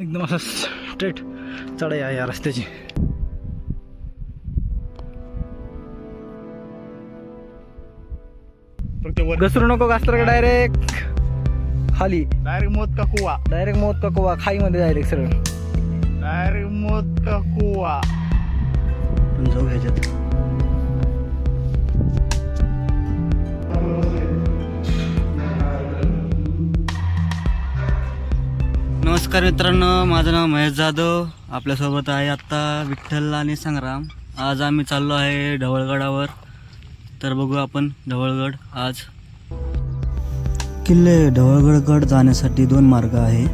एकदम असं स्ट्रेट चढाई आहे या रस्त्याची. घसरू नको घासतर डायरेक्ट खाली. डायरेक्ट मोत का कुवा? डायरेक्ट मोत का कोवा? खाईमध्ये डायरेक्ट सरळ डायरेक्ट मोत का कुवा? पण जाऊ ह्याच्यात. नमस्कार मित्रांनो माझं नाव महेश जाधव. आपल्यासोबत आहे आत्ता विठ्ठल आणि संग्राम. आज आम्ही चाललो आहे ढवळगडावर तर बघू आपण ढवळगड आज. किल्ले ढवळगडगड जाण्यासाठी दोन मार्ग आहे.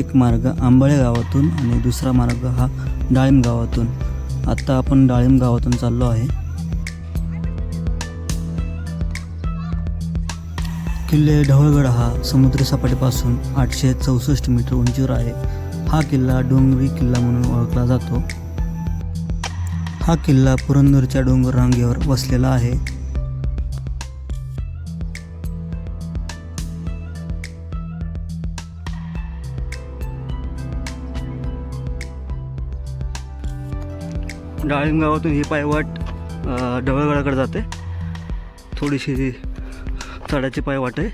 एक मार्ग आंबळे गावातून आणि दुसरा मार्ग हा डाळिंब गावातून. आत्ता आपण डाळिंब गावातून चाललो आहे. किल्ले ढवळगड हा समुद्री सपाटीपासून आठशे चौसष्ट मीटर उंचीवर आहे. हा किल्ला डोंगरी किल्ला म्हणून ओळखला जातो. हा किल्ला पुरंदरच्या डोंगर रांगेवर वसलेला आहे. डाळिंब गावातून ही पायवाट ढवळगडाकडे जाते. थोडीशी चढायचे पायवाट आहे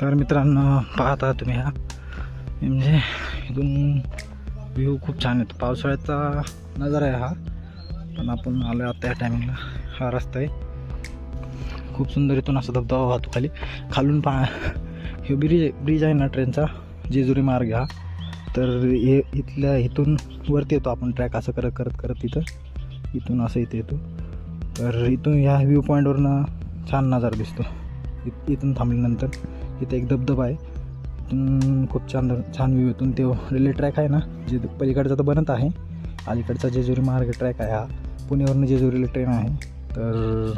तर मित्रांनो पाहता तुम्ही हा. म्हणजे इथून व्ह्यू खूप छान येतो पावसाळ्याचा नजारा आहे हा. पण आपण आलो आता या टायमिंगला हा रस्ता आहे. खूप सुंदर इथून असा धबधबा वाहतो खाली. खालून पा हे ब्रिज ब्रिज आहे ना ट्रेनचा जेजुरी मार्ग हा. तर हे इथल्या इथून वरती येतो आपण ट्रॅक असं करत करत करत इथं. इथून असं इथे येतो. तर इथून ह्या व्ह्यू पॉईंटवरनं छान नजारा दिसतो. इत इथून थांबल्यानंतर इथे एक धबधबा आहे. इथून खूप छान छान व्ह्यू इथून ते रेल्वे ट्रॅक आहे ना जे पलीकडचा तर बनत आहे. अलीकडचा जेजुरी मार्ग ट्रॅक आहे हा. पुण्यावरून जेजुरीला ट्रेन आहे. तर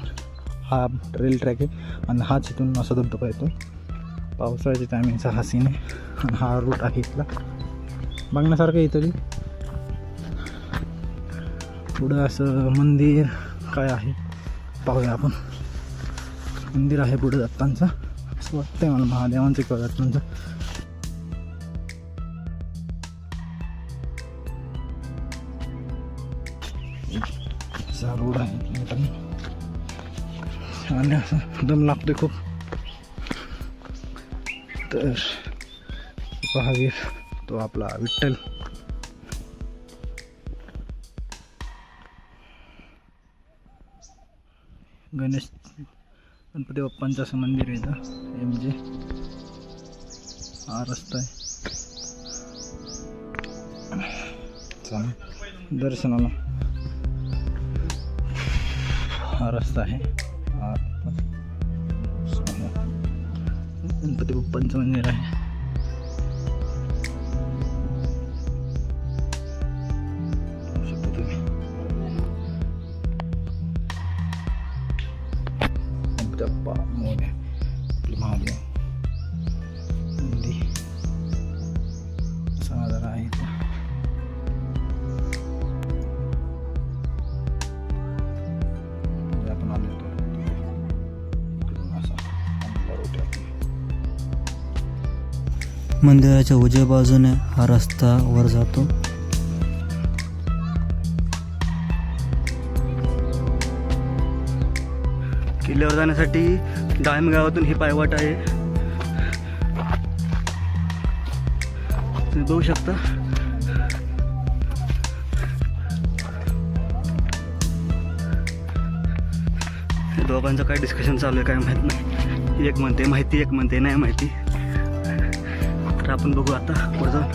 हा रेल ट्रॅक आहे आणि हाच इथून असा धबधबा येतो. पावसाळ्याच्या टायमिंगचा हा सीन आहे. आणि हा रूट आहे इथला. बघण्यासारखं आहे इथं पुढं असं मंदिर काय आहे? पाहूया आपण. मंदिर आहे पुढं दत्तांचं. असं आहे मला महादेवांचं किंवा दत्तांचं. असा रोड आहे. मित्रांनो. आणि असं दम लागतोय खूप. तर पहा वीर तो आपला विठ्ठल. गणेश गणपती बाप्पांचं असं मंदिर आहे इथं. हे म्हणजे हा रस्ता आहे. दर्शनाला. हा रस्ता आहे हा गणपती बाप्पांचं मंदिर आहे पाहू शकता तुम्ही गणपती बाप्पा मोरे मंदिराच्या उजव्या बाजूने हा रस्ता वर जातो. किल्ल्यावर जाण्यासाठी डायम गावातून ही पायवाट आहे. तुम्ही बघू शकता. दोघांचं काय डिस्कशन चालू आहे काय माहीत नाही. एक म्हणते माहिती एक म्हणते नाही माहिती. तर आपण बघू आता. पुढे जाऊन.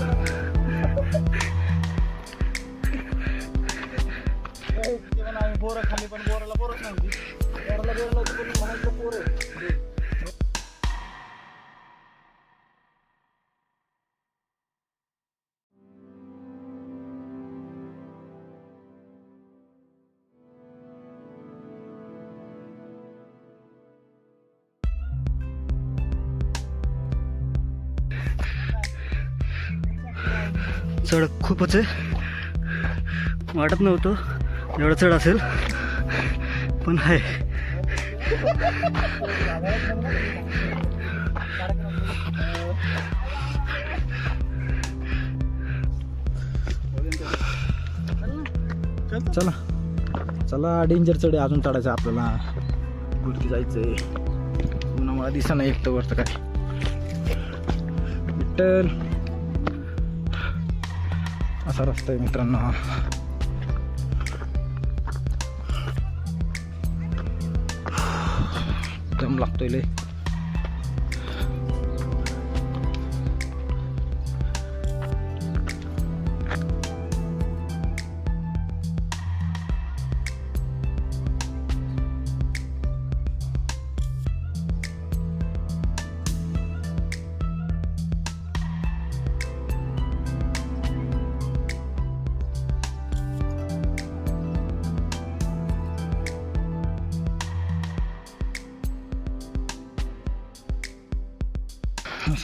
बोर खाली पण बोराला बोरच नव्हती बोराला बोर नव्हती पण म्हणायचं पोर. चढ खूपच आहे वाटत नव्हतं. एवढं चढ असेल. पण आहे चला. चला डेंजर चढ. अजून चढायचं आहे आपल्याला. वरती जायचंय. मला दिसा नाही एकटं वरतं काय. विठ्ठल. असा रस्ता आहे मित्रांनो हा. दम लागतोय लय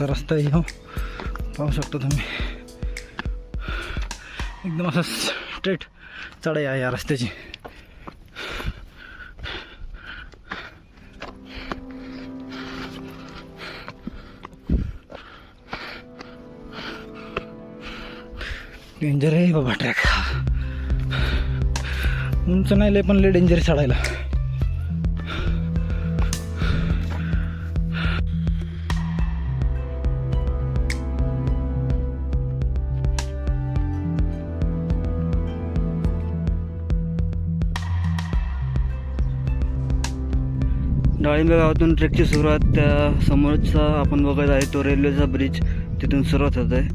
असा रस्ता आहे हो. पाहू शकता तुम्ही. एकदम असा स्ट्रेट चढाई आहे या रस्त्याची. डेंजर आहे बाबा ट्रॅक उंच नाही लय पण लय डेंजर चढायला. डाळिंबे गावातून ट्रेकची सुरुवात त्या समोरचा आपण बघत आहे तो रेल्वेचा ब्रिज तिथून सुरुवात होत आहे.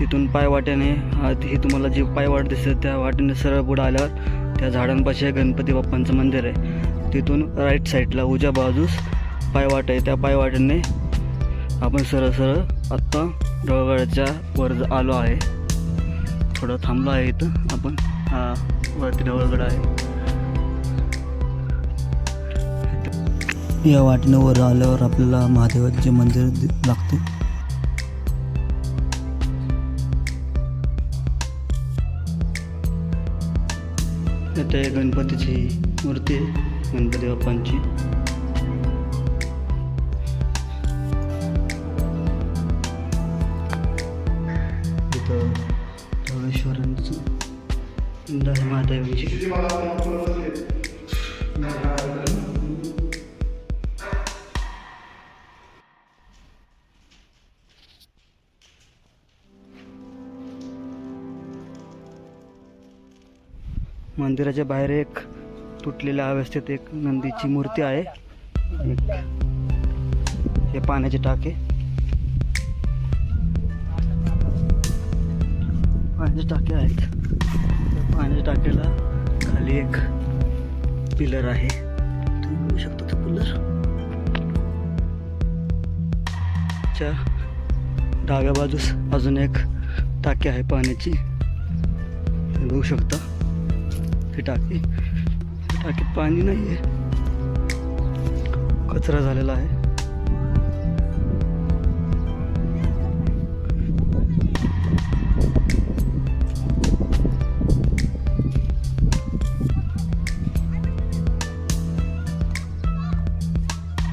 तिथून पायवाट्याने हा ही तुम्हाला जी पायवाट दिसते त्या वाटेने सरळ पुढे आल्यावर त्या झाडांपाशी गणपती बाप्पांचं मंदिर आहे. तिथून राईट साईडला उज्या बाजूस पायवाट आहे त्या पायवाट्याने आपण सरळ सरळ आत्ता डोळगडाच्या वर आलो आहे. थोडं थांबलो आहे इथं आपण. हा वरती डोळगड आहे. या वाटेनं वर आल्यावर आपल्याला महादेवाचे मंदिर लागते. इथे गणपतीची मूर्ती आहे गणपती बाप्पांची. तिथं धवळेश्वरांचं पिंड महादेवांची मंदिराच्या बाहेर एक तुटलेल्या अवस्थेत एक नंदीची मूर्ती आहे. एक हे पाण्याचे टाके. पाण्याचे टाके आहेत. पाण्याच्या टाक्याला खाली एक पिलर आहे. तुम्ही बघू शकता तो पिलर. च्या डाव्या बाजूस अजून एक टाकी आहे पाण्याची. तुम्ही बघू शकता. ही टाकी टाकीत पाणी नाही आहे. कचरा झालेला आहे.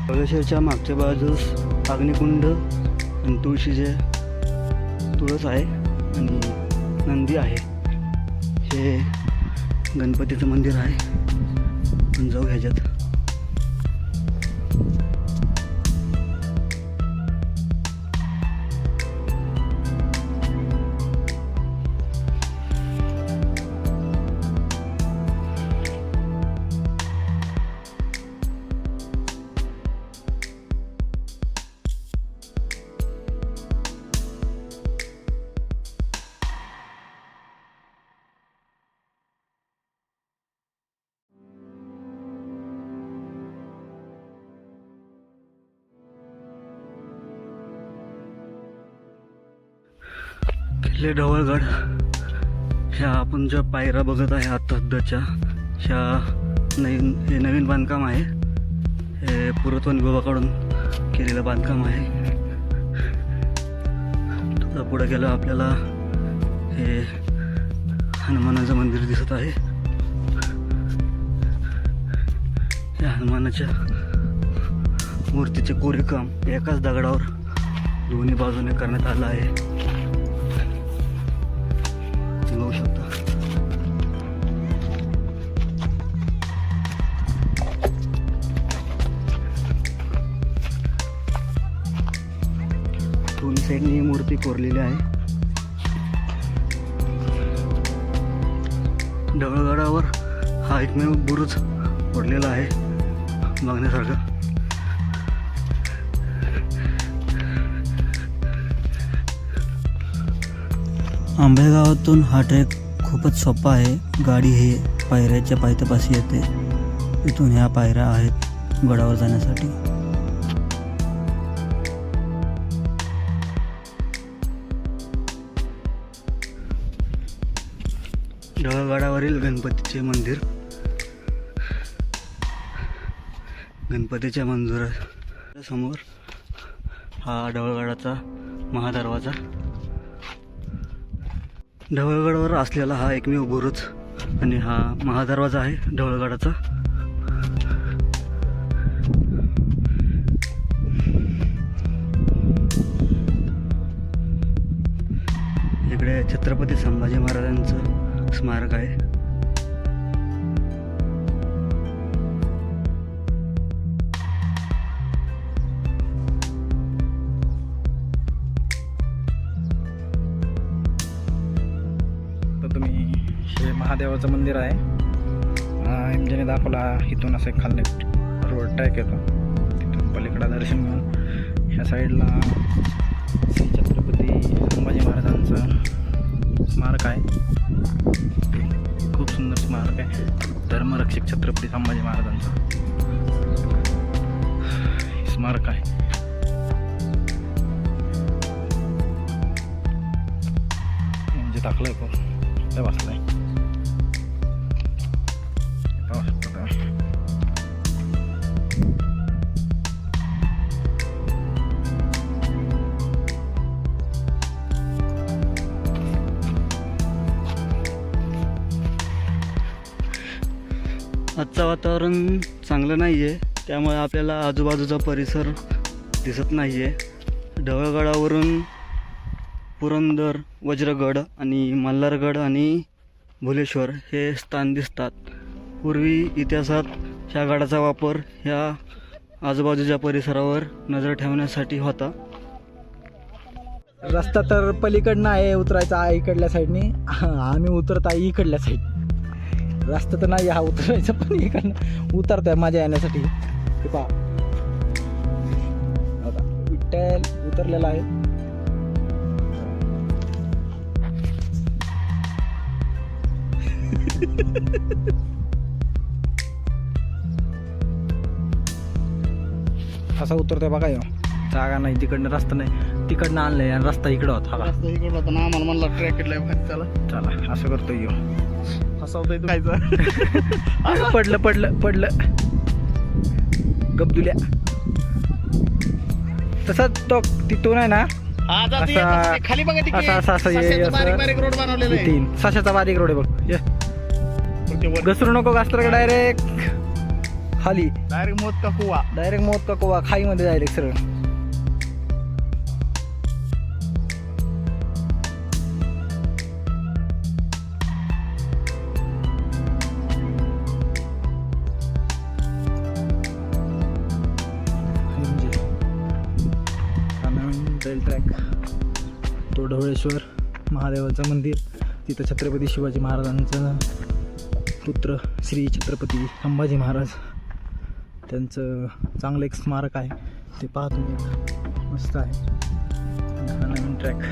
कळशेच्या मागच्या बाजूस अग्निकुंड आणि तुळशीचे तुळस आहे आणि नंदी आहे. हे गणपतीचं मंदिर आहे. जाऊ ह्याच्यात. आपले ढवळगड ह्या आपण ज्या पायऱ्या बघत आहे आता सध्याच्या ह्या नवीन हे नवीन बांधकाम आहे. हे पुरातन विभागाकडून केलेलं बांधकाम आहे. थोडं पुढे गेलं आपल्याला हे हनुमानाचं मंदिर दिसत आहे. या हनुमानाच्या मूर्तीचे कोरीकाम एकाच दगडावर दोन्ही बाजूने करण्यात आलं आहे. साईडने ही मूर्ती कोरलेली आहे. ढवळगडावर हा एकमेव बुरुज पडलेला आहे बघण्यासारखा. आंबेगावातून हा ट्रेक खूपच सोपा आहे. गाडी हे पायऱ्याच्या पायथ्यापाशी येते. इथून ह्या पायऱ्या आहेत गडावर जाण्यासाठी. गडावरील गणपतीचे मंदिर. गणपतीच्या मंदिरा समोर हा ढवळगडाचा महादरवाजा. ढवळगडावर असलेला हा एकमेव बुरुज आणि हा महादरवाजा आहे ढवळगडाचा. इकडे छत्रपती संभाजी महाराजांचं स्मारक आहे. तर तुम्ही महादेवाचं मंदिर आहे. एम जेने दाखवला इथून असं खाल्ले रोड ट्रॅक येतो. तिथून पलीकडं दर्शन घेऊन. ह्या साईडला श्री छत्रपती संभाजी महाराज स्मारक आहे. खूप सुंदर स्मारक आहे. धर्मरक्षक छत्रपती संभाजी महाराजांचा. स्मारक आहे. म्हणजे दाखलं आहे खूप बसलाय आजचं वातावरण चांगलं नाही आहे त्यामुळे आपल्याला आजूबाजूचा परिसर दिसत नाही आहे ढवळगडावरून पुरंदर वज्रगड आणि मल्हारगड आणि भुलेश्वर हे स्थान दिसतात. पूर्वी इतिहासात ह्या गडाचा वापर ह्या आजूबाजूच्या परिसरावर नजर ठेवण्यासाठी होता. रस्ता तर पलीकडनं आहे उतरायचा आहे इकडल्या साईडने आम्ही उतरत आहे इकडल्या साईड रस्ता तर नाही हा उतरायचा पण इकडनं. उतरतोय माझ्या येण्यासाठी. हे पहा. आता विठ्ठल उतरलेला आहे. असा उतरतोय बघा ह्यो. जागा नाही तिकडनं रस्ता नाही. तिकडनं आणलंय आणि रस्ता इकडं होता रस्ता इकडं होता ना आम्हाला म्हणला ट्रॅक भाई चला. चला असं करतो येऊ फसवतोय तू. पडलं पडलं पडलं. गबदुल्या तसंच तो तिथून आहे ना असा- खाली बघा तिकडे असं- असं- असं- असं- बारीक बारीक रोड बनवलेला आहे. तीन. सशाचा बारीक रोड आहे बघ. ये. ते वर. घसरू नको घासलं का डायरेक्ट खाली. डायरेक्ट मोत का कुवा. डायरेक्ट मोत का कोवा. खाईमध्ये डायरेक्ट सरळ. तो महादेवाचं मंदिर तिथं छत्रपती शिवाजी महाराजांचं पुत्र श्री छत्रपती संभाजी महाराज. त्यांचं चांगलं एक स्मारक आहे ते पाहतो तुम्ही मस्त आहे. नवीन ट्रॅक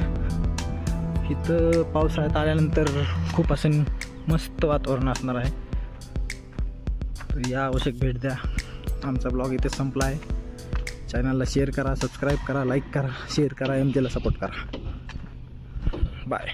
इथं पावसाळ्यात आल्यानंतर खूप असं मस्त वातावरण असणार आहे. तर या आवश्यक भेट द्या. आमचा ब्लॉग इथे संपला आहे. चॅनलला शेअर करा सबस्क्राईब करा लाईक करा शेअर करा एम सपोर्ट करा. Bye.